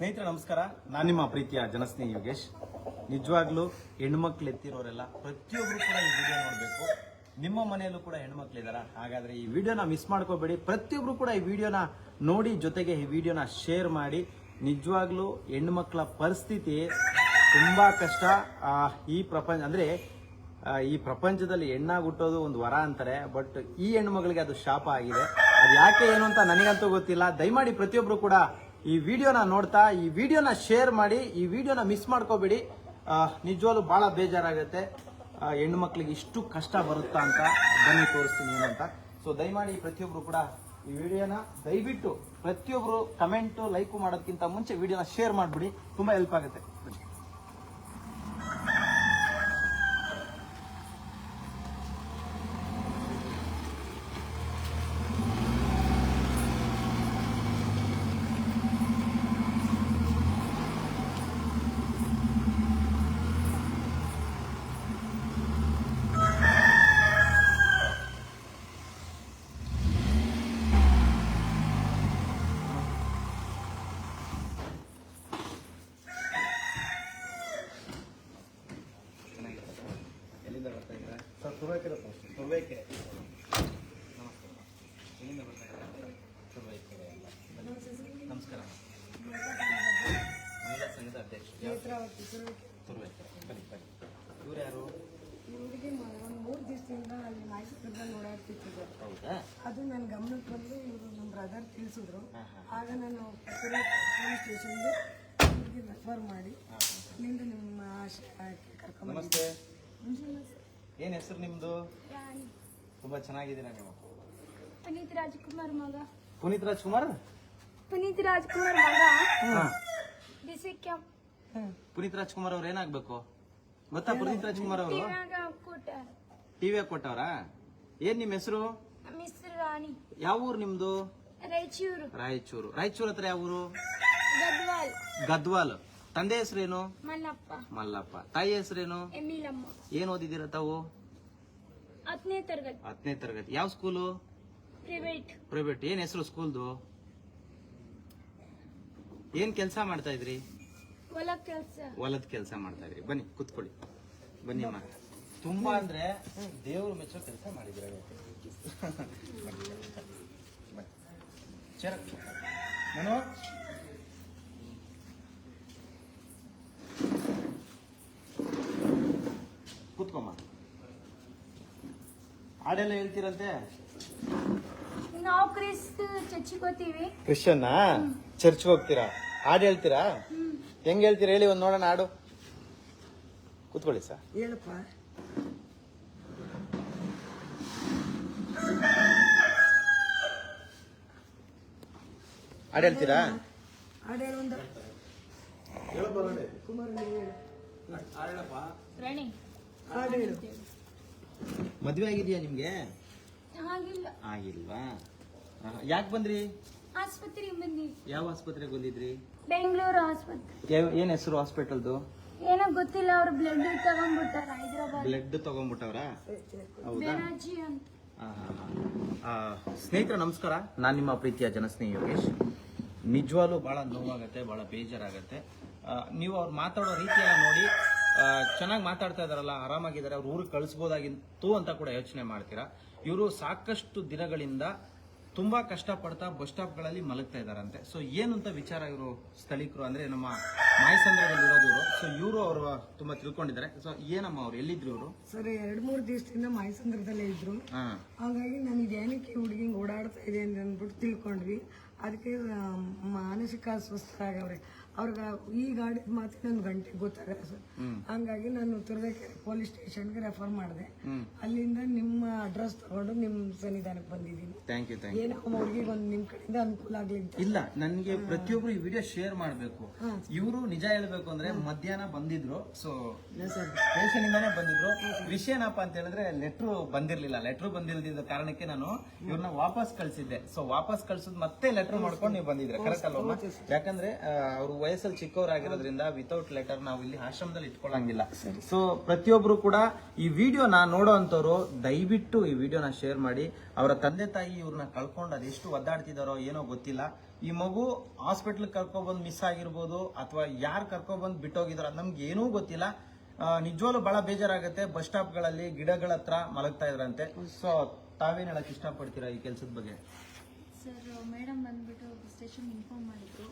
ಸ್ನೇಹಿತರೆ, ನಮಸ್ಕಾರ. ನಾನು ನಿಮ್ಮ ಪ್ರೀತಿಯ ಜನಸ್ನೇಹಿ ಯೋಗೇಶ್. ನಿಜವಾಗ್ಲೂ ಹೆಣ್ಮಕ್ಳು ಎತ್ತಿರೋರೆಲ್ಲ ಪ್ರತಿಯೊಬ್ರು ಕೂಡ ಈ ವಿಡಿಯೋ ನೋಡಬೇಕು. ನಿಮ್ಮ ಮನೆಯಲ್ಲೂ ಕೂಡ ಹೆಣ್ಮಕ್ಳಿದಾರ ಹಾಗಾದ್ರೆ ಈ ವಿಡಿಯೋನ ಮಿಸ್ ಮಾಡ್ಕೋಬೇಡಿ. ಪ್ರತಿಯೊಬ್ರು ಕೂಡ ಈ ವಿಡಿಯೋನ ನೋಡಿ ಜೊತೆಗೆ ಈ ವಿಡಿಯೋನ ಶೇರ್ ಮಾಡಿ. ನಿಜವಾಗ್ಲೂ ಹೆಣ್ಮಕ್ಳ ಪರಿಸ್ಥಿತಿ ತುಂಬಾ ಕಷ್ಟ. ಈ ಪ್ರಪಂಚ, ಅಂದ್ರೆ ಈ ಪ್ರಪಂಚದಲ್ಲಿ ಹೆಣ್ಣಾಗಿ ಹುಟ್ಟೋದು ಒಂದು ವರ ಅಂತಾರೆ. ಬಟ್ ಈ ಹೆಣ್ಮಗಳಿಗೆ ಅದು ಶಾಪ ಆಗಿದೆ. ಅದು ಯಾಕೆ ಏನು ಅಂತ ನನಗಂತೂ ಗೊತ್ತಿಲ್ಲ. ದಯಮಾಡಿ ಪ್ರತಿಯೊಬ್ಬರು ಕೂಡ ಈ ವಿಡಿಯೋನ ನೋಡ್ತಾ, ಈ ವಿಡಿಯೋನ ಶೇರ್ ಮಾಡಿ, ಈ ವಿಡಿಯೋನ ಮಿಸ್ ಮಾಡ್ಕೋಬೇಡಿ. ನಿಜವಾಗ್ಲು ಬಹಳ ಬೇಜಾರಾಗುತ್ತೆ. ಹೆಣ್ಣು ಮಕ್ಳಿಗೆ ಇಷ್ಟು ಕಷ್ಟ ಬರುತ್ತಾ ಅಂತ ಬನ್ನಿ ತೋರಿಸ್ತೀನಿ ಏನಂತ. ಸೊ ದಯಮಾಡಿ ಪ್ರತಿಯೊಬ್ರು ಕೂಡ ಈ ವಿಡಿಯೋನ ದಯವಿಟ್ಟು ಪ್ರತಿಯೊಬ್ರು ಕಮೆಂಟ್ ಲೈಕ್ ಮಾಡೋದಕ್ಕಿಂತ ಮುಂಚೆ ವಿಡಿಯೋನ ಶೇರ್ ಮಾಡಿಬಿಡಿ. ತುಂಬಾ ಹೆಲ್ಪ್ ಆಗುತ್ತೆ ಬನ್ನಿ. ಎಲ್ಲಿಂದ ಬರ್ತಾ ಇದ್ದೀರಾ ನಮಸ್ಕಾರ ಎಲ್ಲಿಂದ ಬರ್ತಾ ನಮಸ್ಕಾರ. ಮಹಿಳಾ ಸಂಘದ ಅಧ್ಯಕ್ಷ. ತುರುವೇಕೆರೆ ಬನ್ನಿ ಬನ್ನಿ. ಇವ್ರು ಯಾರು? ಹುಡುಗಿ ಒಂದು ಮೂರು ದಿವಸದಿಂದ ಅಲ್ಲಿ ಮೈಸೂರಲ್ಲಿ ಓಡಾಡ್ತಿದ್ರು ಹೌದಾ? ಅದು ನನ್ನ ಗಮನಕ್ಕೆ ಬಂದು ಇವರು ನಮ್ಮ ಬ್ರದರ್ ತಿಳಿಸಿದ್ರು. ಆಗ ನಾನು ಪೊಲೀಸ್ ಸ್ಟೇಷನ್ಗೆ ಹುಡುಗಿ ರೆಫರ್ ಮಾಡಿ. ನಿಂದು ನಿಮ್ಮ ಕರ್ಕೊಂಡ್ಬಂದಿದ್ದೆ ನಮಸ್ತೆ. ಏನ್ ಹೆಸರು ನಿಮ್ದು? ರಾಣಿ. ತುಂಬಾ ಚೆನ್ನಾಗಿದ್ದೀರಾ ನೀವು. ಪುನೀತ್ ರಾಜ್ಕುಮಾರ್ ಮಗ. ಪುನೀತ್ ರಾಜ್ಕುಮಾರ್? ಪುನೀತ್ ರಾಜ್ಕುಮಾರ್ ಮಗ. ಬಿಸಿ ಕ್ಯಾಂಪ್ ಪುನೀತ್ ರಾಜ್ಕುಮಾರ್ ಅವ್ರು ಏನಾಗ್ಬೇಕು? ಗೊತ್ತಾ ಪುನೀತ್ ರಾಜ್ಕುಮಾರ್ ಅವರು? ಟಿವಿ ಕೊಟ್ಟವ್ರಾ? ಏನ್ ನಿಮ್ ಹೆಸರು? ರಾಣಿ. ಯಾವ ಊರು ನಿಮ್ದು? ರಾಯಚೂರು. ರಾಯಚೂರು. ರಾಯಚೂರ್ ಹತ್ರ ಯಾವ ಊರು? ಗದ್ವಾಲ್. ಗದ್ವಾಲ್. ತಂದೆ ಹೆಸರೇನು? ಮಲ್ಲಪ್ಪ. ಮಲ್ಲಪ್ಪ. ತಾಯಿ ಹೆಸರೇನು? ಏನ್ ಓದಿದಿರ ತಾವು? ಹತ್ತನೇ ತರಗತಿ. ಹತ್ತನೇ ತರಗತಿ. ಯಾವ ಸ್ಕೂಲು? ಪ್ರೈವೇಟ್. ಪ್ರೈವೇಟ್. ಏನ್ ಹೆಸರು ಸ್ಕೂಲ್ದು? ಏನ್ ಕೆಲಸ ಮಾಡ್ತಾ ಇದ್ರಿ? ಹೊಲ ಕೆಲಸ. ಹೊಲದ ಕೆಲಸ ಮಾಡ್ತಾ ಇದ್ರಿ. ಬನ್ನಿ ಕುತ್ಕೊಳ್ಳಿ. ಬನ್ನಿ ಅಮ್ಮ. ತುಂಬಾ ಅಂದ್ರೆ ದೇವ್ರ ಮೆಚ್ಚೋ ಕೆಲಸ ಚರ ನಾನು ಕೂತ್ಕೊಮ್ಮ ಹಾಡೆಲ್ಲ ಹೇಳ್ತೀರಂತೆ? ನಾವು ಕ್ರಿಸ್ತ ಚರ್ಚಿಗೆ ಹೋಗ್ತೀವಿ. ಕ್ರಿಶ್ಚಿಯನ್ನ? ಚರ್ಚ್ ಹೋಗ್ತೀರಾ? ಹಾಡು ಹೇಳ್ತೀರಾ? ಹೆಂಗ್ ಹೇಳ್ತೀರಾ? ಹೇಳಿ ಒಂದ್ ನೋಡೋಣ ಹಾಡು. ಕೂತ್ಕೊಳ್ಳಿ ಸರ್. ಹೇಳಪ್ಪ. ಹಾಡು ಹೇಳ್ತೀರಾ? ಹಾಡು ಹೇಳು ಒಂದು. ಕುಮಾರ್ ರಾಣಿ. ಹಾಡು ಹೇಳು ಮದ್ವೆ ಆಗಿದ್ಯಾ ನಿಮ್ಗೆ? ಹಾಗಿಲ್ಲ ಆಗಿಲ್ವಾ? ಯಾಕೆ ಬಂದ್ರಿ? ಆಸ್ಪತ್ರೆಗೆ ಬಂದೀವಿ. ಯಾವ ಆಸ್ಪತ್ರೆಗೆ ಬಂದಿದ್ರಿ? ಬೆಂಗಳೂರು ಆಸ್ಪತ್ರೆ. ಯಾವ- ಏನ್ ಹೆಸರು ಹಾಸ್ಪಿಟಲ್ದು? ಏನೋ ಗೊತ್ತಿಲ್ಲ ಅವ್ರು ಬ್ಲಡ್ ತಗೊಂಡ್ಬಿಟ್ಟಾರ ಹೈದ್ರಾಬಾದ್. ಬ್ಲಡ್ ತಗೊಂಡ್ಬಿಟ್ಟವ್ರಾ? ಹೌದಾ? ಬೆನಾಜಿ ಅಂತ. ಆ, ಸ್ನೇಹಿತರೆ ನಮಸ್ಕಾರ. ನಾನು ನಿಮ್ಮ ಪ್ರೀತಿಯ ಜನಸ್ನೇಹಿ ಯೋಗೇಶ್. ನಿಜವಾಗ್ಲೂ ಬಹಳ ನೋವಾಗತ್ತೆ ಬಹಳ ಬೇಜಾರಾಗತ್ತೆ. ಆ, ನೀವು ಅವ್ರು ಮಾತಾಡೋ ರೀತಿಯೆಲ್ಲ ನೋಡಿ ಚೆನ್ನಾಗಿ ಮಾತಾಡ್ತಾ ಇದಾರಲ್ಲ ಆರಾಮಾಗಿದ್ದಾರೆ ಅವ್ರು ಊರಿಗೆ ಕಳಿಸ್ಬೋದಾಗಿತ್ತು ಅಂತ ಕೂಡ ಯೋಚನೆ ಮಾಡ್ತೀರಾ? ಇವರು ಸಾಕಷ್ಟು ದಿನಗಳಿಂದ ತುಂಬಾ ಕಷ್ಟಪಡ್ತಾ ಬಸ್ ಸ್ಟಾಪ್ಗಳಲ್ಲಿ ಮಲಗ್ತಾ ಇದಾರಂತೆ. ಸೊ ಏನು ಅಂತ ವಿಚಾರ ಇವರು ಸ್ಥಳೀಕರು ಅಂದ್ರೆ ನಮ್ಮ ಮಾಯಸಂದ್ರದಲ್ಲಿ ಇರೋದು ಸೊ ಇವರು ಅವರು ತುಂಬಾ ತಿಳ್ಕೊಂಡಿದ್ದಾರೆ. ಸೊ ಏನಮ್ಮ ಅವ್ರು ಎಲ್ಲಿದ್ರು ಇವರು? ಸರಿ ಎರಡ್ ಮೂರು ದಿವಸದಿಂದ ಮಾಯಸಂದ್ರದಲ್ಲೇ ಇದ್ರು. ಹಾಗಾಗಿ ನನಗೆ ಏನಕ್ಕೆ ಹುಡುಗಿ ಓಡಾಡ್ತಾ ಇದೆ ಅಂತ ಅಂದ್ಬಿಟ್ಟು ತಿಳ್ಕೊಂಡ್ವಿ. ಅದಕ್ಕೆ ಮಾನಸಿಕ ಮಾನಸಿಕ ಅಸ್ವಸ್ಥರಾಗವ್ರೆ ಅವ್ರಿಗೆ ಈ ಗಾಡಿ ಮಾತು ನನ್ನ ಗಂಟೆ ಗೊತ್ತಾಗಲ್ಲ ಸರ್. ಹಂಗಾಗಿ ನಾನು ತುರುವೇಕೆರೆ ಪೊಲೀಸ್ ಸ್ಟೇಷನ್ಗೆ ರೆಫರ್ ಮಾಡಿದೆ. ಅಲ್ಲಿಂದ ನಿಮ್ಮ ಅಡ್ರೆಸ್ ತಗೊಂಡು ನಿಮ್ಮ ಸನ್ನಿಧಾನಕ್ಕೆ ಬಂದಿದ್ದೀನಿ. ಥ್ಯಾಂಕ್ ಯು ಥ್ಯಾಂಕ್ ಯು ಏನೋ ಹುಡುಗಿಗೆ ಒಂದು ನಿಮ್ಮ ಕಡೆಯಿಂದ ಅನುಕೂಲ ಆಗ್ಲಿ ಅಂತ. ಇಲ್ಲ ನನಗೆ ಪ್ರತಿಯೊಬ್ರು ಈ ವಿಡಿಯೋ ಶೇರ್ ಮಾಡಬೇಕು. ಇವರು ನಿಜ ಹೇಳಬೇಕು ಅಂದ್ರೆ ಮಧ್ಯಾಹ್ನ ಬಂದಿದ್ರು ಸೊ ಸರ್. ಸ್ಟೇಷನ್ ಇಂದಾನೆ ಬಂದಿದ್ರು. ವಿಷಯ ಏನಪ್ಪ ಅಂತ ಹೇಳಿದ್ರೆ ಲೆಟ್ರು ಬಂದಿರ್ಲಿಲ್ಲ. ಲೆಟ್ರು ಬಂದಿಲ್ದಿದ್ದ ಕಾರಣಕ್ಕೆ ನಾನು ಇವ್ರನ್ನ ವಾಪಸ್ ಕಳ್ಸಿದ್ದೆ. ಸೊ ವಾಪಸ್ ಕಳ್ಸಿದ್ ಮತ್ತೆ ಲೆಟರ್ ಮಾಡ್ಕೊಂಡು ನೀವು ಬಂದಿದ್ರೆ ಕರೆಕ್ಟ್ ಅಲ್ವಾ ಯಾಕಂದ್ರೆ ಅವರು ವಯಸ್ಸಲ್ಲಿ ಚಿಕ್ಕವರಾಗಿರೋದ್ರಿಂದ ವಿತೌಟ್ ಲೆಟರ್ ನಾವು ಇಲ್ಲಿ ಆಶ್ರಮದಲ್ಲಿ ಇಟ್ಕೊಳ್ಳಂಗಿಲ್ಲ ಸೊ ಪ್ರತಿಯೊಬ್ರು ಕೂಡ ಈ ವಿಡಿಯೋನ ನೋಡೋ ಅಂತವ್ರು ದಯವಿಟ್ಟು ಈ ವಿಡಿಯೋನ ಶೇರ್ ಮಾಡಿ. ಅವರ ತಂದೆ ತಾಯಿ ಇವ್ರನ್ನ ಕಳ್ಕೊಂಡು ಅದೆಷ್ಟು ಒದ್ದಾಡ್ತಿದಾರೋ ಏನೋ ಗೊತ್ತಿಲ್ಲ. ಈ ಮಗು ಹಾಸ್ಪಿಟ್ಲ್ ಕರ್ಕೊಬಂದು ಮಿಸ್ ಆಗಿರ್ಬೋದು ಅಥವಾ ಯಾರು ಕರ್ಕೊಬಂದು ಬಿಟ್ಟೋಗಿದಾರೋ ನಮ್ಗೆ ಏನೂ ಗೊತ್ತಿಲ್ಲ. ನಿಜವಾಗ್ಲೂ ಬಹಳ ಬೇಜಾರಾಗುತ್ತೆ. ಬಸ್ ಸ್ಟಾಪ್ಗಳಲ್ಲಿ ಗಿಡಗಳ ಹತ್ರ ಮಲಗ್ತಾ ಇದ್ರಂತೆ. ಸೊ ತಾವೇನ್ ಹೇಳಕ್ ಇಷ್ಟಪಡ್ತೀರಾ ಈ ಕೆಲಸದ ಬಗ್ಗೆ? ಸರ್ ಮೇಡಮ್ ಬಂದ್ಬಿಟ್ಟು ಸ್ಟೇಷನ್ ಇನ್ಫಾರ್ಮ್ ಮಾಡಿದ್ರು.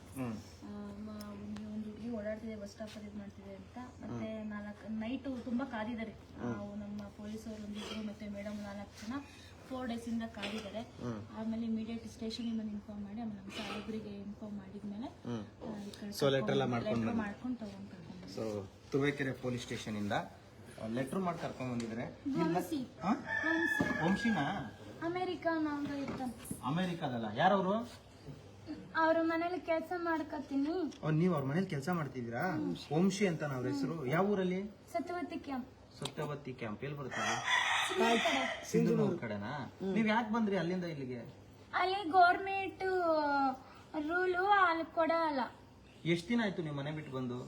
ಒಂದು ಇಲ್ಲಿ ಹುಡುಗಿ ಓಡಾಡ್ತಿದೆ ಬಸ್ ಸ್ಟಾಪ್ ಅಲ್ಲಿ ಮಾಡ್ತಿದೆ ಅಂತ. ಮತ್ತೆ ನಾಲ್ಕು ನೈಟ್ ತುಂಬಾ ಕಾದಿದ್ದಾರೆ. ನಮ್ಮ ಪೊಲೀಸರು ಒಂದಿದ್ರು ಮತ್ತೆ ಮೇಡಮ್ ನಾಲ್ಕು ಜನ ಫೋರ್ ಡೇಸ್ ಇಂದ ಕಾದಿದ್ದಾರೆ. ಆಮೇಲೆ ಇಮಿಡಿಯೇಟ್ ಸ್ಟೇಷನ್ ಬಂದು ಇನ್ಫಾರ್ಮ್ ಮಾಡಿ ಆಮೇಲೆ ನಮ್ಮ ಸಾಹೇಬ್ರಿಗೆ ಇನ್ಫಾರ್ಮ್ ಮಾಡಿದ್ಮೇಲೆ ಲೆಟರ್ ಎಲ್ಲ ಮಾಡ್ಕೊಂಡು ಮಾಡ್ಕೊಂಡು ತಗೊಂಡ್ ಸೊ ತುರುವೇಕೆರೆ ಪೊಲೀಸ್ ಸ್ಟೇಷನ್ ಇಂದ ಲೆಟರ್ ಮಾಡಿ ಕರ್ಕೊಂಡ್ ಬಂದಿದ್ರೆ ವಂಶಿ ವಂಶಿನಾ? ಅಮೇರಿಕಾನಾಗ ಇರ್ತಾನೆ ಅಮೆರಿಕಾದಲ್ಲ. ಯಾರವರು? ಅವ್ರ ಮನೇಲಿ ಕೆಲಸ ಮಾಡ್ಕೊತೀನಿ. ನೀವು ಅವ್ರ ಮನೇಲಿ ಕೆಲಸ ಮಾಡ್ತಿದ್ದೀರಾ? ವಂಶಿ ಅಂತ ಅವ್ರ ಹೆಸರು. ಯಾವ ಊರಲ್ಲಿ? ಸತ್ಯವತಿ ಕ್ಯಾಂಪ್. ಸತ್ಯವತಿ ಕ್ಯಾಂಪ್. ಎಲ್ಲಿ ಬರ್ತದೆ ಕಡೆ. ಕಡೆನಾ? ನೀವ್ ಯಾಕೆ ಬಂದ್ರಿ ಅಲ್ಲಿಂದ ಇಲ್ಲಿಗೆ? ಅಲ್ಲಿ ಗೌರ್ಮೆಂಟ್ ರೂಲು ಅಲ್ಲಿ ಕೊಡಲ್ಲ. ಎಷ್ಟ್ ದಿನ ಆಯ್ತು ನೀವು ಮನೆ ಬಿಟ್ಟು ಬಂದು?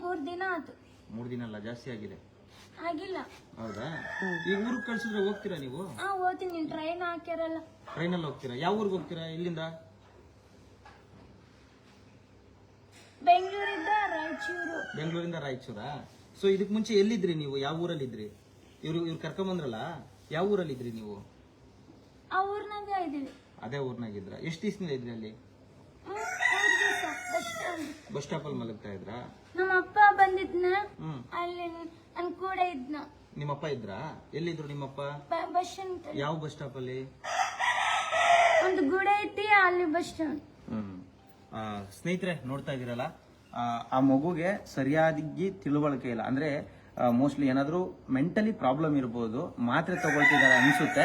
ಮೂರ್ ದಿನ ಆಯ್ತು ಮೂರ್ ದಿನ ಅಲ್ಲ ಜಾಸ್ತಿ ಆಗಿದೆ. ಆಗಿಲ್ಲ ಹೌದಾ? ಈ ಊರಿಗೆ ಕಳ್ಸಿದ್ರೆ ಹೋಗ್ತೀರಾ ನೀವು? ಹಾ ಓದ್ತೀನಿ ಟ್ರೈನ್ ಹಾಕ್ಯಾರಲ್ಲ. ಟ್ರೈನಲ್ಲಿ ಹೋಗ್ತೀರಾ? ಯಾವ ಊರಿಗೆ ಹೋಗ್ತೀರಾ ಇಲ್ಲಿಂದ? ಬೆಂಗಳೂರಿಂದ ರಾಯಚೂರು. ಬೆಂಗಳೂರಿಂದ ರಾಯಚೂರಾ? ಸೊ ಇದಕ್ ಮುಂಚೆ ಎಲ್ಲಿದ್ರಿ ನೀವು? ಯಾವ ಊರಲ್ಲಿ ಇದ್ರಿ ಇವ್ರು ಇವ್ರು ಕರ್ಕೊಂಡ್ ಬಂದ್ರಲ್ಲ? ಯಾವ ಊರಲ್ಲಿ ಇದ್ರಿ ನೀವು? ಆ ಊರ್ನಾಗ ಇದೀವಿ. ಅದೇ ಊರ್ನಾಗಿದ್ರ ಎಷ್ಟು ದಿವಸದಿಂದ ಇದ್ರಿ ಅಲ್ಲಿ. ಬಸ್ ಸ್ಟಾಪ್ ಅಲ್ಲಿ ಮಲಗ್ತಾ ಇದ್ರಾ? ನಮ್ಮ ಅಪ್ಪ ಬಂದಿದ್ನ. ಹ್ಮ್. ಅಲ್ಲಿ ನನ್ ಕೂಡ ಇದ್ನ. ನಿಮ್ಮಪ್ಪ ಇದ್ರಾ? ಎಲ್ಲಿದ್ರು ನಿಮ್ಮಪ್ಪ? ಬಸ್ ಸ್ಟ್ಯಾಂಡ್ ಯಾವ ಬಸ್ ಸ್ಟಾಪ್ ಅಲ್ಲಿ? ಒಂದು ಗುಡ ಐತಿ ಅಲ್ಲಿ ಬಸ್ ಸ್ಟ್ಯಾಂಡ್ ಹ್ಮ್. ಆ, ಸ್ನೇಹಿತರೆ ನೋಡ್ತಾ ಇದ್ದೀರಲ್ಲ? ಆ, ಆ ಮಗುಗೆ ಸರಿಯಾಗಿ ತಿಳುವಳಿಕೆ ಇಲ್ಲ. ಅಂದ್ರೆ ಮೋಸ್ಟ್ಲಿ ಏನಾದರೂ ಮೆಂಟಲಿ ಪ್ರಾಬ್ಲಮ್ ಇರ್ಬೋದು ಮಾತ್ರೆ ತಗೊಳ್ತಿದ್ದಾರೆ ಅನ್ಸುತ್ತೆ.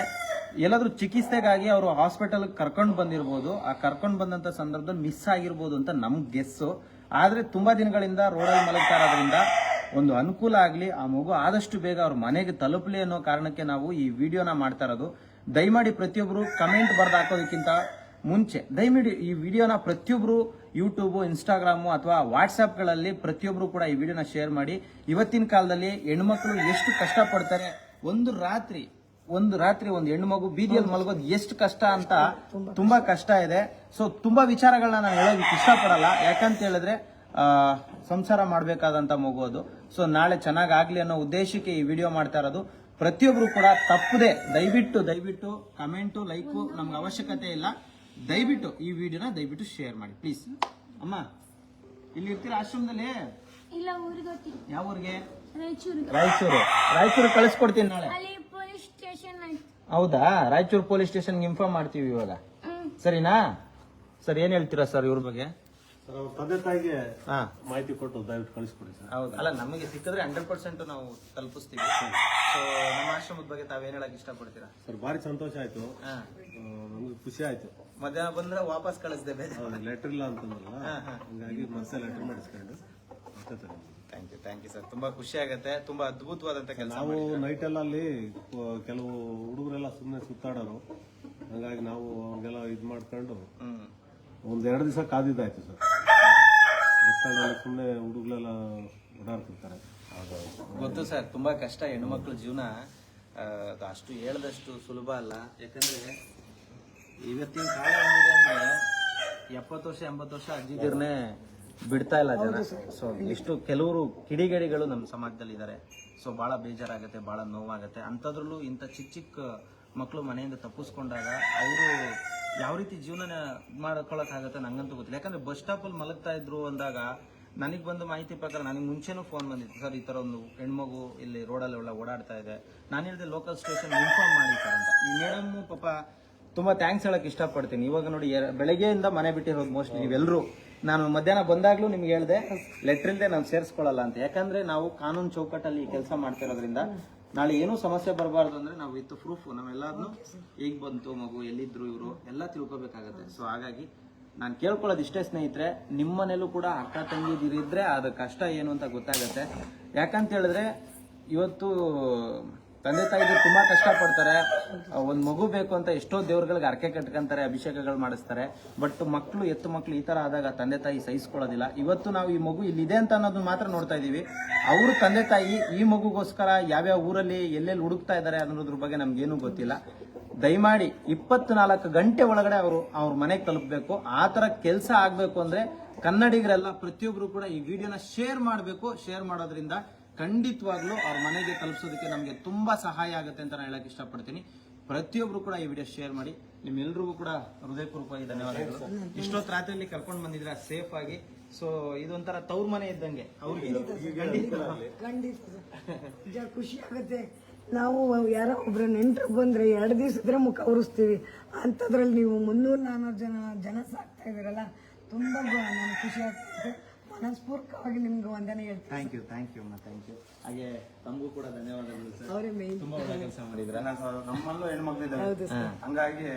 ಎಲ್ಲಾದ್ರೂ ಚಿಕಿತ್ಸೆಗಾಗಿ ಅವರು ಹಾಸ್ಪಿಟಲ್ ಕರ್ಕೊಂಡು ಬಂದಿರ್ಬೋದು. ಆ ಕರ್ಕೊಂಡು ಬಂದಂತ ಸಂದರ್ಭದಲ್ಲಿ ಮಿಸ್ ಆಗಿರ್ಬೋದು ಅಂತ ನಮ್ ಗೆಸ್ಸು ಆದ್ರೆ ತುಂಬಾ ದಿನಗಳಿಂದ ರೋಡಲ್ಲಿ ಮಲಗ್ತಾ ಇರೋದ್ರಿಂದ ಒಂದು ಅನುಕೂಲ ಆಗಲಿ ಆ ಮಗು ಆದಷ್ಟು ಬೇಗ ಅವ್ರ ಮನೆಗೆ ತಲುಪಲಿ ಅನ್ನೋ ಕಾರಣಕ್ಕೆ ನಾವು ಈ ವಿಡಿಯೋನ ಮಾಡ್ತಾ ಇರೋದು. ದಯಮಾಡಿ ಪ್ರತಿಯೊಬ್ಬರು ಕಮೆಂಟ್ ಬರೆದು ಹಾಕೋದಕ್ಕಿಂತ ಮುಂಚೆ ದಯಮಾಡಿ ಈ ವಿಡಿಯೋನ ಪ್ರತಿಯೊಬ್ಬರು ಯೂಟ್ಯೂಬು ಇನ್ಸ್ಟಾಗ್ರಾಮು ಅಥವಾ ವಾಟ್ಸಪ್ಗಳಲ್ಲಿ ಪ್ರತಿಯೊಬ್ಬರು ಕೂಡ ಈ ವಿಡಿಯೋನ ಶೇರ್ ಮಾಡಿ. ಇವತ್ತಿನ ಕಾಲದಲ್ಲಿ ಹೆಣ್ಮಕ್ಳು ಎಷ್ಟು ಕಷ್ಟಪಡ್ತಾರೆ ಒಂದು ರಾತ್ರಿ ಒಂದು ರಾತ್ರಿ ಒಂದು ಹೆಣ್ಣು ಮಗು ಬೀದಿಯಲ್ಲಿ ಮಲಗೋದು ಎಷ್ಟು ಕಷ್ಟ ಅಂತ ತುಂಬಾ ಕಷ್ಟ. ಇದೆ. ಸೊ ತುಂಬಾ ವಿಚಾರಗಳನ್ನ ನಾನು ಹೇಳೋದಕ್ಕೆ ಇಷ್ಟಪಡಲ್ಲ. ಯಾಕಂತ ಹೇಳಿದ್ರೆ ಸಂಸಾರ ಮಾಡಬೇಕಾದಂತ ಮಗು ಅದು. ಸೊ ನಾಳೆ ಚೆನ್ನಾಗಾಗ್ಲಿ ಅನ್ನೋ ಉದ್ದೇಶಕ್ಕೆ ಈ ವಿಡಿಯೋ ಮಾಡ್ತಾ ಇರೋದು. ಪ್ರತಿಯೊಬ್ರು ಕೂಡ ತಪ್ಪದೆ ದಯವಿಟ್ಟು ದಯವಿಟ್ಟು ಕಮೆಂಟು ಲೈಕು ನಮ್ಗೆ ಅವಶ್ಯಕತೆ ಇಲ್ಲ. ದಯವಿಟ್ಟು ಈ ವಿಡಿಯೋನ ದಯವಿಟ್ಟು ಶೇರ್ ಮಾಡಿ ಪ್ಲೀಸ್ ಅಮ್ಮ ಇಲ್ಲಿ ಇರ್ತೀರಾ ಆಶ್ರಮದಲ್ಲಿ? ಇಲ್ಲ ಊರಿಗೆ ಹೋಗ್ತೀನಿ. ಯಾವ ಊರಿಗೆ? ರಾಯಚೂರಿಗೆ ರಾಯಚೂರು. ರಾಯಚೂರು ಕಳಿಸ್ಕೊಡ್ತೀನಿ ನಾಳೆ. ಅಲ್ಲಿ ಪೊಲೀಸ್ ಸ್ಟೇಷನ್ ಐತಿ ಹೌದಾ? ರಾಯಚೂರು ಪೊಲೀಸ್ ಸ್ಟೇಷನ್ಗೆ ಇನ್ಫಾರ್ಮ್ ಮಾಡ್ತೀವಿ ಇವಾಗ. ಸರಿನಾ? ಸರ್ ಏನ್ ಹೇಳ್ತೀರಾ ಸರ್ ಇವ್ರ ಬಗ್ಗೆ? ತಂದೆ ತಾಯಿಗೆ ಮಾಹಿತಿ ಕೊಟ್ಟು ದಯವಿಟ್ಟು ಕಳಿಸ್ಕೊಡಿ ಸರ್. ಹೌದು. ಅಲ್ಲ ನಮಗೆ ಸಿಕ್ಕಿದ್ರೆ ಹಂಡ್ರೆಡ್ ಪರ್ಸೆಂಟ್ ನಾವು ತಲುಪಿಸ್ತೀವಿ. ಸೊ ನಮ್ಮ ಆಶ್ರಮದ ಬಗ್ಗೆ ತಾವೇನು ಹೇಳಕ್ ಇಷ್ಟಪಡ್ತೀರಾ? ಸರ್ ಭಾರಿ ಸಂತೋಷ ಆಯ್ತು. ನಮ್ಗೆ ಖುಷಿ ಆಯ್ತು. ಮಧ್ಯಾಹ್ನ ಬಂದ್ರೆ ವಾಪಸ್ ಕಳಿಸ್ದೆ ಬೇರೆ ಹೌದು ಲೆಟರ್ ಇಲ್ಲ ಅಂತಂದ್ರಲ್ಲ? ಹಂಗಾಗಿ ಮತ್ತೆ ಲೆಟರ್ ಮಾಡಿಸ್ಕೊಂಡು. Thank you thank you sir ತುಂಬಾ ಖುಷಿ ಆಗುತ್ತೆ. ತುಂಬಾ ಅದ್ಭುತವಾದಂತ ಕೆಲಸ ನಾವು ನೈಟ್ ಎಲ್ಲ ಅಲ್ಲಿ ಕೆಲವು ಹುಡುಗರೆಲ್ಲ ಸುಮ್ಮನೆ ಸುತ್ತಾಡೋರು. ಹಂಗಾಗಿ ನಾವು ಅವ್ರಿಗೆಲ್ಲ ಇದು ಮಾಡ್ಕೊಂಡು ಒಂದೆರಡು ಒಂದ್ ಎರಡು ದಿವಸ ಕಾದಿದ್ದಾಯ್ತು ಸರ್. ಬಸ್ ಸ್ಟ್ಯಾಂಡಲ್ಲಿ ಸುಮ್ಮನೆ ಹುಡುಗರೆಲ್ಲ ಓಡಾಡ್ತಿರ್ತಾರೆ. ಗೊತ್ತು ಸರ್ ತುಂಬಾ ಕಷ್ಟ ಹೆಣ್ಮಕ್ಳ ಜೀವನ. ಅದು ಅಷ್ಟು ಹೇಳ್ದಷ್ಟು ಸುಲಭ ಅಲ್ಲ. ಯಾಕಂದ್ರೆ ಇವತ್ತಿನ ಕಾಲ ಅಂದ್ರೆ ಎಪ್ಪತ್ತು ವರ್ಷ ಎಂಬತ್ತು ವರ್ಷ ಅಜ್ಜಿದಿರ್ನೆ ಬಿಡ್ತಾ ಇಲ್ಲ ಜನ. ಸೊ ಇಷ್ಟು ಕೆಲವರು ಕಿಡಿಗೇಡಿಗಳು ನಮ್ಮ ಸಮಾಜದಲ್ಲಿ ಇದ್ದಾರೆ ಸೊ ಬಹಳ ಬೇಜಾರಾಗುತ್ತೆ ಬಹಳ ನೋವಾಗುತ್ತೆ. ಅಂಥದ್ರಲ್ಲೂ ಇಂಥ ಚಿಕ್ಕ ಚಿಕ್ಕ ಮಕ್ಕಳು ಮನೆಯಿಂದ ತಪ್ಪಿಸ್ಕೊಂಡಾಗ ಅವರು ಯಾವ ರೀತಿ ಜೀವನ ಮಾಡ್ಕೊಳಕ್ಕಾಗತ್ತೆ ನಂಗಂತೂ ಗೊತ್ತಿಲ್ಲ. ಯಾಕಂದ್ರೆ ಬಸ್ ಸ್ಟಾಪಲ್ಲಿ ಮಲಗ್ತಾ ಇದ್ರು ಅಂದಾಗ ನನಗೆ ಬಂದ ಮಾಹಿತಿ ಪ್ರಕಾರ ನನಗೆ ಮುಂಚೆನೂ ಫೋನ್ ಬಂದಿತ್ತು. ಸರ್, ಈ ಥರ ಒಂದು ಹೆಣ್ಮಗು ಇಲ್ಲಿ ರೋಡಲ್ಲಿ ಒಳ್ಳೆ ಓಡಾಡ್ತಾ ಇದೆ. ನಾನು ಹೇಳಿದೆ ಲೋಕಲ್ ಸ್ಟೇಷನ್ ಇನ್ಫಾರ್ಮ್ ಮಾಡಿ ಅಂತ. ಈ ಮೇಡಮ್ ಪಾಪ ತುಂಬಾ ಥ್ಯಾಂಕ್ಸ್ ಹೇಳಕ್ ಇಷ್ಟಪಡ್ತೀನಿ. ಇವಾಗ ನೋಡಿ ಬೆಳಗ್ಗೆಯಿಂದ ಮನೆ ಬಿಟ್ಟಿರೋದು ಮೋಸ್ಟ್ಲಿ ನೀವೆಲ್ಲರೂ ನಾನು ಮಧ್ಯಾಹ್ನ ಬಂದಾಗ್ಲೂ ನಿಮ್ಗೆ ಹೇಳಿದೆ ಲೆಟರ್ ನಾನು ಸೇರಿಸ್ಕೊಳ್ಳಲ್ಲ ಅಂತ. ಯಾಕಂದ್ರೆ ನಾವು ಕಾನೂನು ಚೌಕಟ್ಟಲ್ಲಿ ಕೆಲಸ ಮಾಡ್ತಿರೋದ್ರಿಂದ ನಾಳೆ ಏನೂ ಸಮಸ್ಯೆ ಬರಬಾರ್ದು ಅಂದ್ರೆ ನಾವು ವಿತ್ ಪ್ರೂಫ್ ನಾವೆಲ್ಲಾದ್ರು ಈಗ ಬಂತು, ಮಗು, ಎಲ್ಲಿದ್ರು ಇವರು, ಎಲ್ಲ ತಿಳ್ಕೊಬೇಕಾಗತ್ತೆ. ಸೊ ಹಾಗಾಗಿ ನಾನು ಕೇಳ್ಕೊಳ್ಳೋದು ಇಷ್ಟೇ ಸ್ನೇಹಿತರೆ ನಿಮ್ಮ ಮನೇಲೂ ಕೂಡ ಅಕ್ಕ ತಂಗಿದಿರಿದ್ರೆ ಅದು ಕಷ್ಟ ಏನು ಅಂತ ಗೊತ್ತಾಗತ್ತೆ. ಯಾಕಂತ ಹೇಳಿದ್ರೆ, ಇವತ್ತು ತಂದೆ ತಾಯಿದ್ರು ತುಂಬಾ ಕಷ್ಟಪಡ್ತಾರೆ. ಒಂದು ಮಗು ಬೇಕು ಅಂತ ಎಷ್ಟೋ ದೇವ್ರಗಳಿಗೆ ಅರ್ಕೆ ಕಟ್ಕೊಂತಾರೆ, ಅಭಿಷೇಕಗಳು ಮಾಡಿಸ್ತಾರೆ. ಬಟ್ ಮಕ್ಕಳು ಎತ್ತು ಮಕ್ಕಳು ಈ ತರ ಆದಾಗ ತಂದೆ ತಾಯಿ ಸಹಿಸ್ಕೊಳ್ಳೋದಿಲ್ಲ. ಇವತ್ತು ನಾವು ಈ ಮಗು ಇಲ್ಲಿದೆ ಅಂತ ಅನ್ನೋದನ್ನ ಮಾತ್ರ ನೋಡ್ತಾ ಇದೀವಿ ಅವ್ರ ತಂದೆ ತಾಯಿ ಈ ಮಗುಗೋಸ್ಕರ ಯಾವ್ಯಾವ ಊರಲ್ಲಿ, ಎಲ್ಲೆಲ್ಲಿ ಹುಡುಕ್ತಾ ಇದ್ದಾರೆ ಅನ್ನೋದ್ರ ಬಗ್ಗೆ ನಮ್ಗೇನು ಗೊತ್ತಿಲ್ಲ. ದಯಮಾಡಿ ಇಪ್ಪತ್ನಾಲ್ಕು ಗಂಟೆ ಒಳಗಡೆ ಅವರು ಅವ್ರ ಮನೆಗೆ ತಲುಪಬೇಕು. ಆ ತರ ಕೆಲಸ ಆಗ್ಬೇಕು ಅಂದ್ರೆ ಕನ್ನಡಿಗರೆಲ್ಲ ಪ್ರತಿಯೊಬ್ರು ಕೂಡ ಈ ವಿಡಿಯೋನ ಶೇರ್ ಮಾಡಬೇಕು. ಶೇರ್ ಮಾಡೋದ್ರಿಂದ ಖಂಡಿತವಾಗ್ಲೂ ಅವ್ರ ಮನೆಗೆ ತಲುಪಿಸೋದಕ್ಕೆ ನಮಗೆ ತುಂಬಾ ಸಹಾಯ ಆಗುತ್ತೆ ಅಂತ ನಾನು ಹೇಳಕ್ ಇಷ್ಟಪಡ್ತೀನಿ. ಪ್ರತಿಯೊಬ್ರು ಕೂಡ ಈ ವಿಡಿಯೋ ಶೇರ್ ಮಾಡಿ. ನಿಮ್ಮೆಲ್ರಿಗೂ ಕೂಡ ಹೃದಯಪೂರ್ವಕವಾಗಿ ಧನ್ಯವಾದಗಳು. ಇಷ್ಟೊತ್ತು ರಾತ್ರಿಯಲ್ಲಿ ಕರ್ಕೊಂಡು ಬಂದಿದ್ರ ಸೇಫ್ ಆಗಿ. ಸೊ ಇದೊಂಥರ ತವ್ರ ಮನೆ ಇದ್ದಂಗೆ. ಅವ್ರಿಗೆ ಖುಷಿ ಆಗುತ್ತೆ. ನಾವು ಯಾರೋ ಒಬ್ರು ನೆಂಟರು ಬಂದ್ರೆ ಎರಡು ದಿವಸ ಇದ್ರೆ ಮುಖ ಉರಿಸ್ತೀವಿ. ಅಂಥದ್ರಲ್ಲಿ ನೀವು ಮುನ್ನೂರು ನಾನ್ನೂರು ಜನ ಜನ ಸಾಕ್ತಾ ಇದ್ದೀರಲ್ಲ ತುಂಬ ನಾನು ಖುಷಿ ಆಗ್ತದೆ. ಮನಸ್ಪೂರ್ವಕವಾಗಿ ನಿಮ್ಗೆ ವಂದನೆ ಹೇಳ್ತೀನಿ. ಥ್ಯಾಂಕ್ ಯು ಥ್ಯಾಂಕ್ ಯು ಅಮ್ಮ ಥ್ಯಾಂಕ್ ಯು ಹಾಗೆ ತಮಗೂ ಕೂಡ ಧನ್ಯವಾದಗಳು ಸರ್ ಅವರೇ ಮೇನ್ ತುಂಬಾ ಒಳ್ಳೆ ಕೆಲಸ ಮಾಡಿದ್ರ? ನಮ್ಮಲ್ಲೂ ಹೆಣ್ಮಕ್ಳಿದ್ದಾರೆ ಹೌದು ಸರ್ ಹಂಗಾಗಿ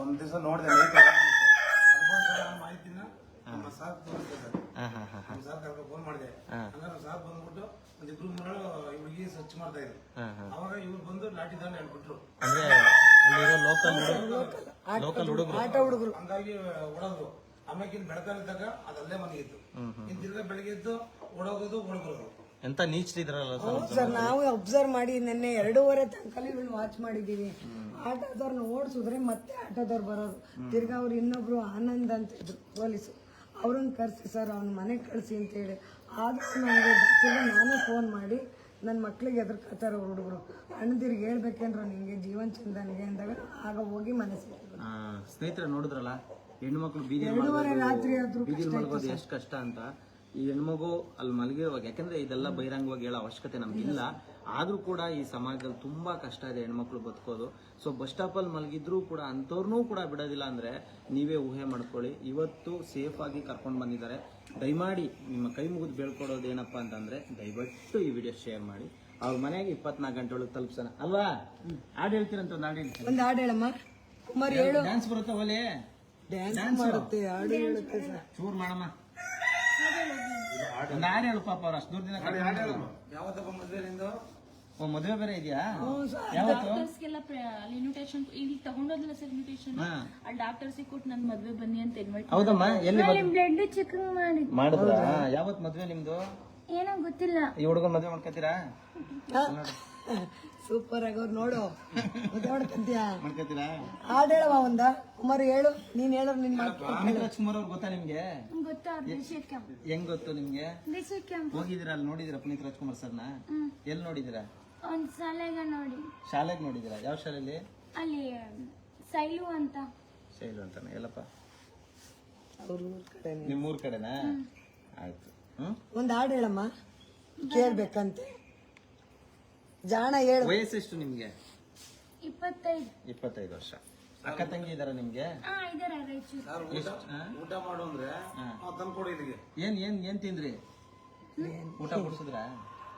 ಒಂದ್ ದಿವಸ ನೋಡಿದೆ ಮಾಹಿತಿನ ನಮ್ಮ ಕರ್ಕೊಂಡು ಫೋನ್ ಮಾಡಿದೆ. ಹಂಗಾರೆ ಬಂದ್ಬಿಟ್ಟು ಒಂದು ಮೂರು ಈ ಹುಡುಗಿ ಸರ್ಚ್ ಮಾಡ್ತಾ ಇದ್ರು. ಅವಾಗ ಇವ್ರು ಬಂದು ಲಾಠಿ ದಾಂಡ ಹೇಳ್ಬಿಟ್ರು. ಅಂದ್ರೆ ಅಲ್ಲಿರೋ ಲೋಕಲ್ ಲೋಕಲ್ ಹುಡುಗರು ಆಟ ಹುಡುಗರು. ಹಂಗಾಗಿ ಓಡೋದ್ರು ಆಮೇಲೆ ಇಲ್ಲಿ ಇದ್ದಾಗ ಅದಲ್ಲೇ ಮನೆಗಿತ್ತು ಇನ್ ತಿರ್ಗಾ ಬೆಳಗ್ಗೆ ಎದ್ದು ಓಡೋಗೋದು ಓಡಬರೋದು ಎಂತ ನೀಚ್ತಿದ್ರಲ್ಲ ಸರ್ ಹೌದು ಸರ್ ನಾವು ಅಬ್ಸರ್ವ್ ಮಾಡಿ ನಿನ್ನೆ ಎರಡೂವರೆ ತನಕ ಇವಳು ವಾಚ್ ಮಾಡಿದೀವಿ. ಆಟೋದವ್ರನ್ನ ಓಡಿಸಿದ್ರೆ ಮತ್ತೆ ಆಟೋದವ್ರು ಬರೋದು. ತಿರ್ಗಾ ಅವ್ರು ಇನ್ನೊಬ್ರು ಆನಂದ್ ಅಂತ ಇದ್ರು ಪೊಲೀಸು. ಅವ್ರನ್ನ ಕರೆಸಿ ಸರ್ ಅವ್ನ ಮನೆಗೆ ಕಳಿಸಿ ಅಂತ ಹೇಳಿ. ಆದರೂ ನನಗೆ ತಿರ್ಗಾ ನಾನು ಫೋನ್ ಮಾಡಿ ನನ್ನ ಮಕ್ಳಿಗೆ ಎದುರ್ಕೊತಾರೆ ಅವ್ರ ಹುಡುಗರು. ಅಣ್ಣದಿರ್ಗೆ ಹೇಳ್ಬೇಕೇನ್ರ ನಿಂಗೆ ಜೀವನ್ ಚಂದನ್ಗೆ ಅಂದಾಗ ಆಗ ಹೋಗಿ ಮನೆ ಸಿಗ್ತದೆ ಆ, ಸ್ನೇಹಿತರೆ ನೋಡಿದ್ರಲ್ಲ ಹೆಣ್ಮಕ್ಳು ಬೀದಿ ಬೀದಿ ಮಲಗೋದು ಎಷ್ಟು ಕಷ್ಟ ಅಂತ ಈ ಹೆಣ್ಮಗು ಅಲ್ಲಿ ಮಲಗಿರುವಾಗ ಯಾಕಂದ್ರೆ ಇದೆಲ್ಲ ಬಹಿರಂಗವಾಗಿ ಹೇಳೋ ಅವಶ್ಯಕತೆ ನಮ್ಗಿಲ್ಲ ಆದ್ರೂ ಕೂಡ ಈ ಸಮಾಜದಲ್ಲಿ ತುಂಬಾ ಕಷ್ಟ ಇದೆ ಹೆಣ್ಮಕ್ಳು ಬದುಕೋದು. ಸೊ ಬಸ್ ಸ್ಟಾಪ್ ಅಲ್ಲಿ ಮಲಗಿದ್ರು ಕೂಡ ಅಂಥವ್ರನ್ನೂ ಕೂಡ ಬಿಡೋದಿಲ್ಲ ಅಂದ್ರೆ ನೀವೇ ಊಹೆ ಮಾಡ್ಕೊಳ್ಳಿ. ಇವತ್ತು ಸೇಫ್ ಆಗಿ ಕರ್ಕೊಂಡು ಬಂದಿದ್ದಾರೆ. ದಯಮಾಡಿ ನಿಮ್ಮ ಕೈ ಮುಗಿದು ಬೇಳ್ಕೊಡೋದು ಏನಪ್ಪ ಅಂತಂದ್ರೆ ದಯವಿಟ್ಟು ಈ ವಿಡಿಯೋ ಶೇರ್ ಮಾಡಿ. ಅವ್ರ ಮನೆಗೆ ಇಪ್ಪತ್ನಾಲ್ಕು ಗಂಟೆ ಒಳಗೆ ತಲುಪಿಸೋಣ. ಅಲ್ವಾ? ಹಾಡು ಹೇಳ್ತೀರಂತ ಒಂದು ಹಾಡು ಹೇಳ್ತೀನಿ ಒಂದು ಹಾಡು ಹೇಳಮ್ಮ. ಕುಮಾರ್ ಹೇಳು ಡ್ಯಾನ್ಸ್ ಬರುತ್ತಾ ಒಲೆ? ಡ್ಯಾನ್ಸ್ ಮಾಡುತ್ತೆ ಹಾಡು ಹೇಳುತ್ತೆ ಸರ್ ಚೂರ್ ಮಾಡಮ್ಮ. ಒಂದ್ ಹಾಡು ಹೇಳು ಪಾಪ ಅವ್ರು ಅಷ್ಟು ದಿನ ಕಡೆ. ಯಾವತ್ತಪ್ಪ ಮದುವೆ ನಿಂದು? ಓ ಮದುವೆ ಬೇರೆ ಇದೆಯಾ? ಯಾವತ್ತು? ಡಾಕ್ಟರ್ಸ್ಗೆಲ್ಲ ಅಲ್ಲಿ ಇನ್ವಿಟೇಷನ್ ಇಲ್ಲಿ ತಗೊಂಡೋದಿಲ್ಲ ಸರ್ ಇನ್ವಿಟೇಷನ್ ಹಾ. ಆ ಡಾಕ್ಟರ್ಸಿಗೆ ಕೊಟ್ಟು ನನ್ ಮದ್ವೆ ಬನ್ನಿ ಅಂತ ಇನ್ವೈಟ್ ಹೌದಮ್ಮ ಎಲ್ಲಿ ಬ್ಲಡ್ ಮಾಡಿ ಮಾಡಿದ್ರಾ? ಯಾವತ್ತು ಮದ್ವೆ ನಿಮ್ದು? ಏನೋ ಗೊತ್ತಿಲ್ಲ. ಈ ಹುಡುಗ ಮದ್ವೆ ಮಾಡ್ಕೊತೀರಾ? ಸೂಪರ್ ಆಗ ನೋಡು. ಮತ್ತೆ ಹೊಡ್ಕಂತೀಯ ಮಾಡ್ಕೊತೀರಾ ಹಾಡು ಹೇಳವ ಒಂದ. ಕುಮಾರ್ ಹೇಳು. ನೀನ್ ಹೇಳು ನಿನ್ ರಾಜ್ಕುಮಾರ್ ಅವ್ರು ಗೊತ್ತಾ ನಿಮ್ಗೆ? ಗೊತ್ತಾ ಅಭಿಷೇಕ್ ಹೆಂಗ್ ಗೊತ್ತು ನಿಮ್ಗೆ? ಅಭಿಷೇಕ್ ಹೋಗಿದ್ದೀರಾ ಅಲ್ಲಿ ನೋಡಿದಿರಾ ಪುನೀತ್ ರಾಜ್ಕುಮಾರ್ ಸರ್ನ? ಎಲ್ಲಿ ನೋಡಿದಿರಾ ಒಂದ್ ಶಾಲೆಗ ನೋಡಿ. ಶಾಲೆಗೆ ನೋಡಿದಿರಾ ಯಾವ ಶಾಲೆಯಲ್ಲಿ ಅಲ್ಲಿ ಸೈಲು ಅಂತ. ಶೈಲು ಅಂತಾನೆ. ಎಲ್ಲಪ್ಪ? ಅವ್ರ ಊರ್ ಕಡೆ ನಿಮ್ಮೂರ್ ಕಡೆನಾ? ಆಯ್ತು. ಹ್ಮ್? ಒಂದ್ ಹಾಡು ಹೇಳಮ್ಮ. ಕೇಳ್ಬೇಕಂತೆ. ಜಾಣ ಹೇಳು. ವಯಸ್ಸೆಷ್ಟು ನಿಮ್ಗೆ? ಇಪ್ಪತ್ತೈದು. ಇಪ್ಪತ್ತೈದು ವರ್ಷ. ಅಕ್ಕ ತಂಗಿ ಇದಾರ ನಿಮ್ಗೆ? ಹಾ ಇದಾರೆ ರಾಯಚೂರು? ಊಟ ಮಾಡು ಅಂದ್ರೆ ನಾವು ತಂದ್ಕೊಡು ಇಲ್ಲಿಗೆ. ಏನ್ ಏನ್ ಏನ್ ತಿಂದ್ರಿ? ಊಟ ಕೊಡ್ಸಿದ್ರ?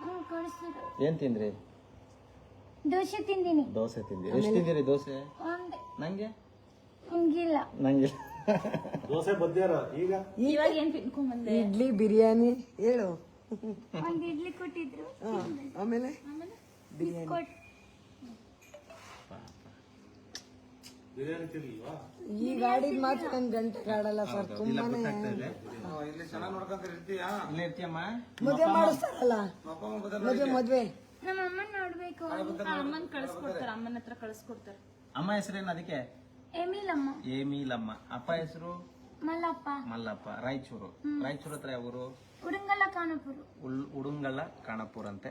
ಹ್ಮ್ ಕಳಿಸ್ತಾರೆ ಏನ್ ತಿಂದ್ರಿ? ದೋಸೆ ತಿಂದಿನಿ. ದೋಸೆ ತಿಂದಿರಿ. ಎಷ್ಟು ತಿಂದಿರಿ ದೋಸೆ? ಒಂದ್. ನಂಗೆ? ನಂಗಿಲ್ಲ ನಂಗೆ. ದೋಸೆ ಬದ್ಯಾರ ಈಗ? ಇವಾಗ ಏನ್ ತಿನ್ಕೊಂಡ್ ಬಂದೆ? ಇಡ್ಲಿ ಬಿರಿಯಾನಿ ಹೇಳು. ಒಂದ್ ಇಡ್ಲಿ ಕೊಟ್ಟಿದ್ರು. ಆಮೇಲೆ? ಬಿಸ್ಕೊಟ್. ಈ ಗಾಡಿ ಮಾತ್ರ ನನ್ ಗಂಟೆ ಕಾಡಲ್ಲ ಸರ್ ತುಂಬಾನೇ ಮದ್ವೆ ಮಾಡಿಸ್ತಾರಲ್ಲ? ಮದ್ವೆ ಮದ್ವೆ ನಮ್ಮ ಅಮ್ಮನ್ ನೋಡ್ಬೇಕು ಅಮ್ಮನ್ ಕಳ್ಸ್ಕೊಡ್ತಾರ ಅಮ್ಮನ ಹತ್ರ ಕಳ್ಸ್ಕೊಡ್ತಾರ. ಅಮ್ಮ ಹೆಸರೇನು ಅದಕ್ಕೆ? ಏಮಿಲಮ್ಮ ಅಪ್ಪ ಹೆಸರು? ಮಲ್ಲಪ್ಪ. ಮಲ್ಲಪ್ಪ. ರಾಯಚೂರು. ರಾಯಚೂರು ಹತ್ರ ಯಾವ ಊರು ಉಲ್ ಉಡುಂಗಲ್ಲ ಕಾಣಪುರ್ ಅಂತೆ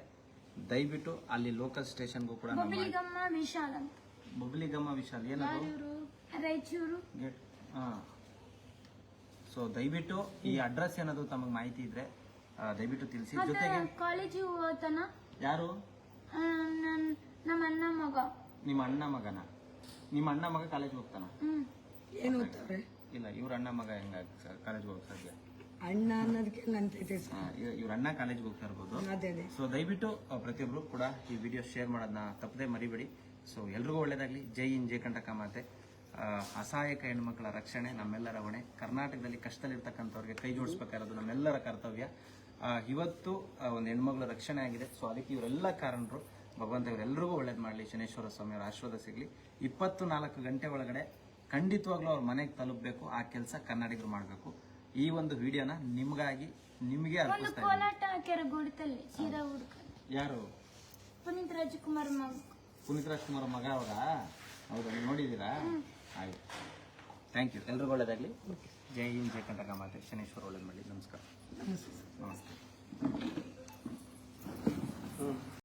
ದಯವಿಟ್ಟು ಅಲ್ಲಿ ಲೋಕಲ್ ಸ್ಟೇಷನ್ಗೂ ಕೂಡ ನಮ್ಮ ಬೊಬ್ಲಿಗಮ್ಮ ವಿಶಾಲ್ ಅಂತ. ಬಬ್ಲಿಗಮ್ಮ ವಿಶಾಲ್ ಏನದು? ರಾಯಚೂರು. ಹಾ. ಸೊ ದಯವಿಟ್ಟು ಈ ಅಡ್ರೆಸ್ ಏನಾದ್ರು ತಮಗೆ ಮಾಹಿತಿ ಇದ್ರೆ ಆ, ದಯವಿಟ್ಟು ತಿಳಿಸಿ. ಜೊತೆಗೆ ಕಾಲೇಜು ಓದ್ತಾನ ಯಾರು? ಆ, ನನ್ ನಮ್ಮ ಅಣ್ಣ ಮಗ. ನಿಮ್ಮ ಅಣ್ಣ ಮಗನ? ನಿಮ್ಮ ಅಣ್ಣ ಮಗ ಕಾಲೇಜ್ ಹೋಗ್ತಾನ? ಹ್ಮ್. ಏನು ಓದ್ತಾವ್ರೆ? ಇಲ್ಲ ಇವ್ರ ಅಣ್ಣ ಮಗ ಹೆಂಗ ಕಾಲೇಜ್ ಹೋಗಕ್ ಸಾಧ್ಯ ಅಣ್ಣ ಅನ್ನೋದಕ್ಕೆ ಅಂತೈತೆ ಸರ್. ಇವ್ರ ಅಣ್ಣ ಕಾಲೇಜ್ಗೆ ಹೋಗ್ತಾ ಇರ್ಬೋದು. ಅದೇ ಅದೇ. ಸೊ ದಯವಿಟ್ಟು ಆ, ಪ್ರತಿಯೊಬ್ರು ಕೂಡ ಈ ವಿಡಿಯೋ ಶೇರ್ ಮಾಡೋದನ್ನ ತಪ್ಪದೆ ಮರಿಬೇಡಿ. ಸೊ ಎಲ್ರಿಗೂ ಒಳ್ಳೇದಾಗ್ಲಿ. ಜೈ ಇನ್ ಜೈ ಕಂಟಕ ಮಾತೆ. ಆ, ಅಸಹಾಯಕ ಹೆಣ್ಮಕ್ಳ ರಕ್ಷಣೆ ನಮ್ಮೆಲ್ಲರ ಹೊಣೆ. ಕರ್ನಾಟಕದಲ್ಲಿ ಕಷ್ಟದಲ್ಲಿರ್ತಕ್ಕಂಥವ್ರಿಗೆ ಕೈ ಜೋಡಿಸ್ಬೇಕಾಗಿರೋದು ನಮ್ಮೆಲ್ಲರ ಕರ್ತವ್ಯ. ಆ, ಇವತ್ತು ಆ, ಒಂದು ಹೆಣ್ಮಗಳ ರಕ್ಷಣೆ ಆಗಿದೆ. ಸೊ ಅದಕ್ಕೆ ಇವರೆಲ್ಲ ಕಾರಣರು. ಭಗವಂತ ಇವರೆಲ್ಲರಿಗೂ ಒಳ್ಳೇದು ಮಾಡಲಿ. ಶನೇಶ್ವರ ಸ್ವಾಮಿ ಅವರ ಆಶೀರ್ವಾದ ಸಿಗಲಿ. ಇಪ್ಪತ್ತು ನಾಲ್ಕು ಗಂಟೆ ಒಳಗಡೆ ಖಂಡಿತವಾಗ್ಲೂ ಅವ್ರ ಮನೆಗೆ ತಲುಪಬೇಕು. ಆ ಕೆಲಸ ಕನ್ನಡಿಗರು ಮಾಡಬೇಕು. ಈ ಒಂದು ವಿಡಿಯೋನ ನಿಮಗಾಗಿ ನಿಮಗೆ ಒಂದು ಕೋಲಾಟ ಹಾಕ್ಯಾರ ಗೋಡಿತಲ್ಲಿ ಸೀದಾ ಹುಡುಕ ಯಾರು? ಪುನೀತ್ ರಾಜಕುಮಾರ್ ಮಗ. ಪುನೀತ್ ರಾಜ್ಕುಮಾರ್ ಮಗ ಅವರ? ಹೌದಾ ನೀವು ನೋಡಿದ್ದೀರಾ? ಆಯ್ತು. ಥ್ಯಾಂಕ್ ಯು ಎಲ್ರಿಗೂ ಒಳ್ಳೇದಾಗಲಿ. ಜೈ ಹಿಂದ್ ಜೈ ಕಂಟಕ ಮಾತೆ. ಶನೇಶ್ವರ ಒಳ್ಳೇದು ಮಾಡಿ ನಮಸ್ಕಾರ. ನಮಸ್ತೆ.